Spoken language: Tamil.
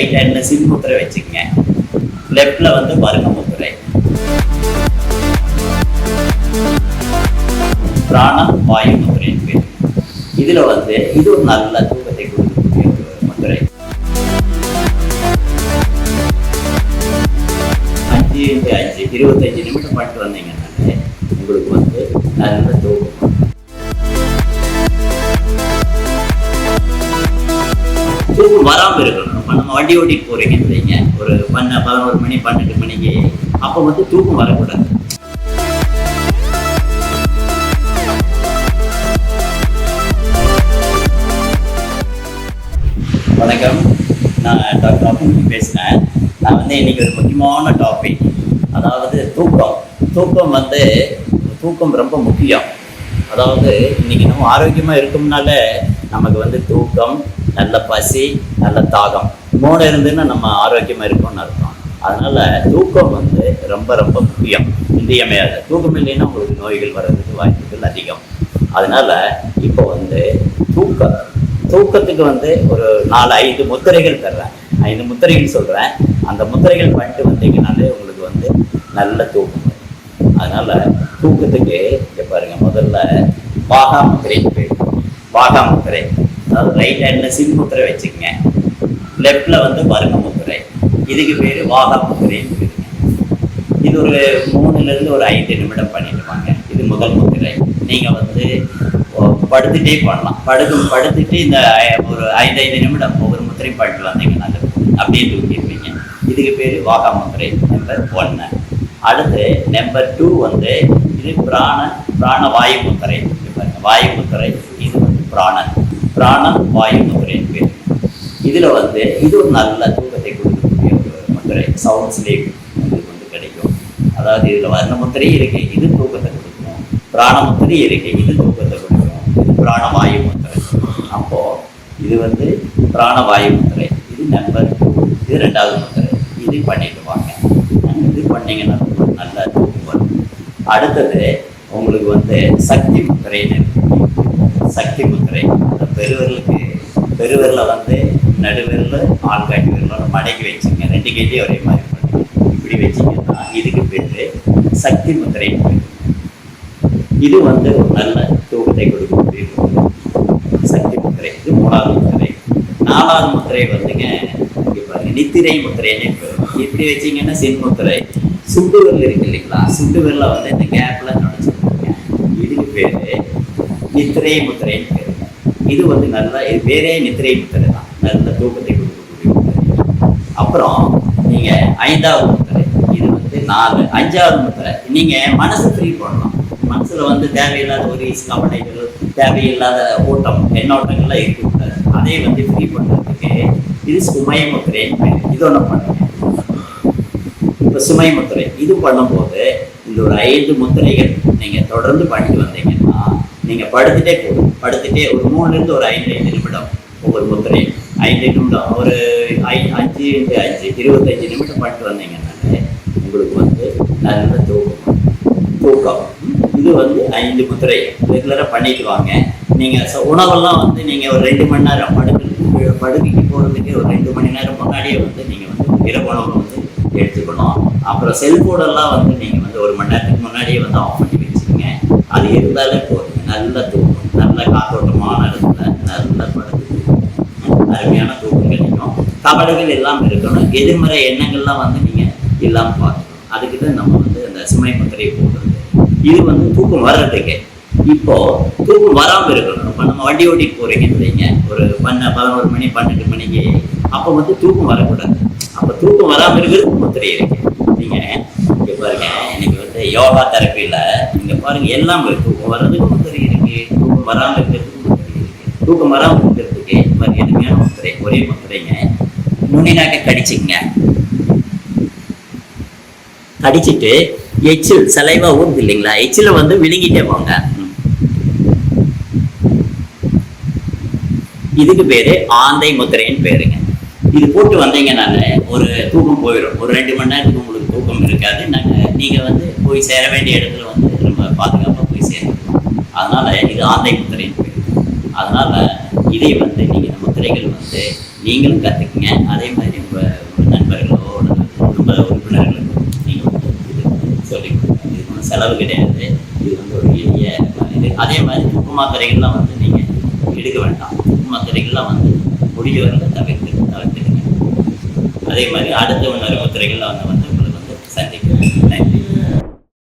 ரைட் ஹேண்ட்ல சின் முத்திரை வச்சுக்கங்க. லெஃப்ட்ல வந்து வருக முத்திரை. பிராணம் வாயு முத்திரைன்னு பேர். இதுல வந்து இது ஒரு நல்ல தூக்கத்தை கொடுக்கக்கூடிய ஒரு முத்திரை. அஞ்சு அஞ்சு இருபத்தஞ்சு நிமிடம் பண்ணிட்டு வந்தீங்கன்னாலே உங்களுக்கு வந்து நல்ல தூக்கம் தூக்கம் வராமல் இருக்கணும். நம்ம வண்டி ஓட்டிட்டு போறீங்கன்னு வைங்க. ஒரு பண்ண பதினோரு மணி பன்னெண்டு மணிக்கு. அப்போ வந்து தூக்கம் வரக்கூடாது. வணக்கம். நான் டாக்டர் அப்புமணி பேசுகிறேன் நான் வந்து இன்னைக்கு ஒரு முக்கியமான டாபிக் அதாவது தூக்கம். தூக்கம் வந்து தூக்கம் ரொம்ப முக்கியம். அதாவது இன்னைக்கு நம்ம ஆரோக்கியமாக இருக்கும்னால நமக்கு வந்து தூக்கம் நல்ல பசி நல்ல தாகம். மூணு இருந்துன்னா நம்ம ஆரோக்கியமாக இருக்கோம்னு அர்த்தம். அதனால் தூக்கம் வந்து ரொம்ப ரொம்ப முக்கியம். இன்றியமையாது. தூக்கம் இல்லைன்னா உங்களுக்கு நோய்கள் வர்றதுக்கு வாய்ப்புகள் அதிகம். அதனால் இப்போ வந்து தூக்கம். தூக்கத்துக்கு வந்து ஒரு நாலு ஐந்து முத்திரைகள் தர்றேன். ஐந்து முத்திரைகள் சொல்கிறேன் அந்த முத்திரைகள் பண்ணிட்டு வந்தீங்கனாலே உங்களுக்கு வந்து நல்ல தூக்கம் அதனால் தூக்கத்துக்கு இங்கே பாருங்கள் முதல்ல பாகா முத்திரைன்னு பேர் பாகா முத்திரை. அதாவது ரைட் ஹேண்டில் சின் முத்திரை வச்சுக்கோங்க. லெஃப்டில் வந்து வருக முத்திரை. இதுக்கு பேர் வாகா முத்திரைன்னு இது ஒரு மூணுலேருந்து ஒரு ஐந்து நிமிடம் பண்ணிட்டு வாங்க. இது முதல் முத்திரை. நீங்கள் வந்து படுத்துகிட்டே படுத்துட்டே பண்ணலாம் படுத்து படுத்துட்டு இந்த ஒரு ஐந்து ஐந்து நிமிடம் ஒவ்வொரு முத்திரையும் பண்ணிட்டு வந்தீங்கன்னா அது அப்படியே தூக்கிடுவீங்க இதுக்கு பேர் வாகா முத்திரை நம்பர் ஒன்று அடுத்து நம்பர் டூ வந்து இது பிராண பிராண வாயு முத்திரை. வாயு முத்திரை இது வந்து பிராணன். பிராணம் வாயு முத்திரைன்னு பேர். இதில் வந்து இது ஒரு நல்ல தூக்கத்தை கொடுக்கக்கூடிய ஒரு முத்திரை. சவுண்ட்ஸ்லேயே உங்களுக்கு வந்து கிடைக்கும். அதாவது இதில் வர்ண முத்திரையும் இருக்கு இது தூக்கத்தை கொடுக்கும். பிராண முத்திரையும் இருக்கு இது தூக்கத்தை கொடுக்கும். இது பிராணவாயு முத்திரை. அப்போது இது வந்து பிராணவாயு முத்திரை. இது நண்பர் இது ரெண்டாவது முத்திரை. இது பண்ணிட்டு வாங்க. இது பண்ணிங்கன்னா உங்களுக்கு நல்ல தூக்கம் வரும். அடுத்தது உங்களுக்கு வந்து சக்தி முத்திரைன்னு இருக்கு. சக்தி முத்திரை. அந்த வந்து நடுவிரல் ஆள்காட்டி விரலோட மடக்கி வச்சுங்க. ரெண்டு கையிலையும் ஒரே மாதிரி பண்ணுங்க இப்படி வச்சிங்கன்னா இதுக்கு பேர் சக்தி முத்திரை இது வந்து ஒரு நல்ல தூக்கத்தை கொடுக்கக்கூடிய சக்தி முத்திரை. இது மூணாவது முத்திரை. நாலாவது முத்திரை வந்துங்க நித்திரை முத்திரைன்னு இப்படி வச்சீங்கன்னா சின் முத்திரை. சுண்டு விரல் இருக்கு இல்லைங்களா? சுண்டு விரல வந்து இந்த கேப்ல நுழைச்சிருக்கீங்க. இதுக்கு பேரு நித்திரை முத்திரைன்னு பேரு. இது வந்து நல்லா இது வேறே நித்திரை முத்திரை தான். நல்ல தூக்கத்தை கொடுக்கக்கூடிய அப்புறம் நீங்க ஐந்தாவது முத்திரை இது வந்து நாலு அஞ்சாவது முத்திரை. நீங்க மனசு ஃப்ரீ பண்ணலாம் மனசுல வந்து தேவையில்லாத ஒரு கவலைகள் தேவையில்லாத ஓட்டம் எண்ணோட்டங்கள்லாம் இருக்கக்கூடாது. அதை வந்து ஃப்ரீ பண்றதுக்கு இது சுமை முத்திரைன்னு இது ஒன்று பண்ணுங்க. இப்போ சுமை முத்திரை இது பண்ணும்போது இந்த ஒரு ஐந்து முத்திரைகள் நீங்க தொடர்ந்து பண்ணிட்டு வந்தீங்கன்னா நீங்க படுத்துட்டே போதும் படுத்துட்டே ஒரு மூணுல இருந்து ஒரு ஐந்து ஐந்து நிமிடம் ஒவ்வொரு முத்திரை ஐந்து ஒரு ஐ அஞ்சு இன்ட்டு அஞ்சு இருபத்தஞ்சு நிமிடம் பண்ணிட்டு வந்தீங்கன்னாலே உங்களுக்கு வந்து நல்ல தூக்கம். தூக்கம். இது வந்து ஐந்து முத்திரை ரெகுலராக பண்ணிட்டு வாங்க. நீங்கள் ச- உணவெல்லாம் வந்து நீங்கள் ஒரு ரெண்டு மணி நேரம் படுக்கு படுக்கைக்கு போகிறதுக்கு ஒரு ரெண்டு மணி நேரம் முன்னாடியே வந்து நீங்கள் வந்து இரவு உணவு வந்து எடுத்துக்கணும். அப்புறம் செல்போனெல்லாம் வந்து நீங்கள் வந்து ஒரு மணி நேரத்துக்கு முன்னாடியே வந்து ஆஃப் பண்ணி வச்சுக்கோங்க அது இருந்தாலே போதும். நல்ல தூக்கம் நல்ல காத்தோட்டமான இடத்துல அருமையான தூக்கம் கிடைக்கும் கவலைகள் எல்லாம் இருக்கணும். எதிர்மறை எண்ணங்கள்லாம் வந்து நீங்கள் இல்லாமல் பார்க்கணும். அதுக்கு தான் நம்ம வந்து அந்த சுமை முத்திரையை போடுறது. இது வந்து தூக்கம் வர்றதுக்கு. இப்போ தூக்கம் வராமல் இருக்கணும். இப்போ நம்ம வண்டி ஓட்டிட்டு போகிறீங்கன்னு வைங்க. ஒரு பன்ன பதினோரு மணி பன்னெண்டு மணிக்கு. அப்போ வந்து தூக்கம் வரக்கூடாது. அப்போ தூக்கம் வராமல் இருக்கிறதுக்கு முத்திரை இருக்கு. நீங்கள் இங்கே பாருங்க. இன்னைக்கு வந்து யோகா தெரப்பியில் நீங்கள் பாருங்க எல்லாம் தூக்கம் வர்றதுக்கு முத்திரை இருக்கு. தூக்கம் வராமல் இருக்கிறதுக்கு முத்திரை இருக்கு. தூக்கம் வராமல் இருக்கிறதுக்கு இந்த மாதிரி எளிமையான ஒரே ஒரே முத்திரைங்க நுனிநாக்க கடிச்சுங்க. கடிச்சிட்டு எச்சில் சலைவா ஊறுது இல்லைங்களா? எச்சில வந்து விழுங்கிட்டே போங்க. இதுக்கு பேரு ஆந்தை முத்திரைன்னு பேருங்க. இது போட்டு வந்தீங்கன்னால ஒரு தூக்கம் போயிடும் ஒரு ரெண்டு மணி நேரத்துக்கு உங்களுக்கு தூக்கம் இருக்காது. நாங்க நீங்க வந்து போய் சேர வேண்டிய இடத்துல வந்து ரொம்ப பாதுகாப்பா போய் சேர்ந்துக்கலாம் அதனால இது ஆந்தை முத்திரைன்னு பேரு. அதனால இதை வந்து நீங்கள் முத்திரைகள் வந்து நீங்களும் கற்றுக்குங்க அதே மாதிரி உங்கள் நண்பர்களோ குடும்ப உறுப்பினர்களுக்கோ நீங்கள் இது சொல்லி இது ஒன்றும் செலவு கிடையாது. இது வந்து ஒரு எளிய இது. அதே மாதிரி தூக்க மாத்திரைகள்லாம் வந்து நீங்கள் எடுக்க வேண்டாம். தூக்க மாத்திரைகள்லாம் வந்து முடியவர்களை தவிர்த்து தவிர்த்துக்கங்க. அதே மாதிரி அடுத்த உணர்வு முத்திரைகளில் வந்து வந்து உங்களை வந்து சந்திக்கிறேன். நன்றி.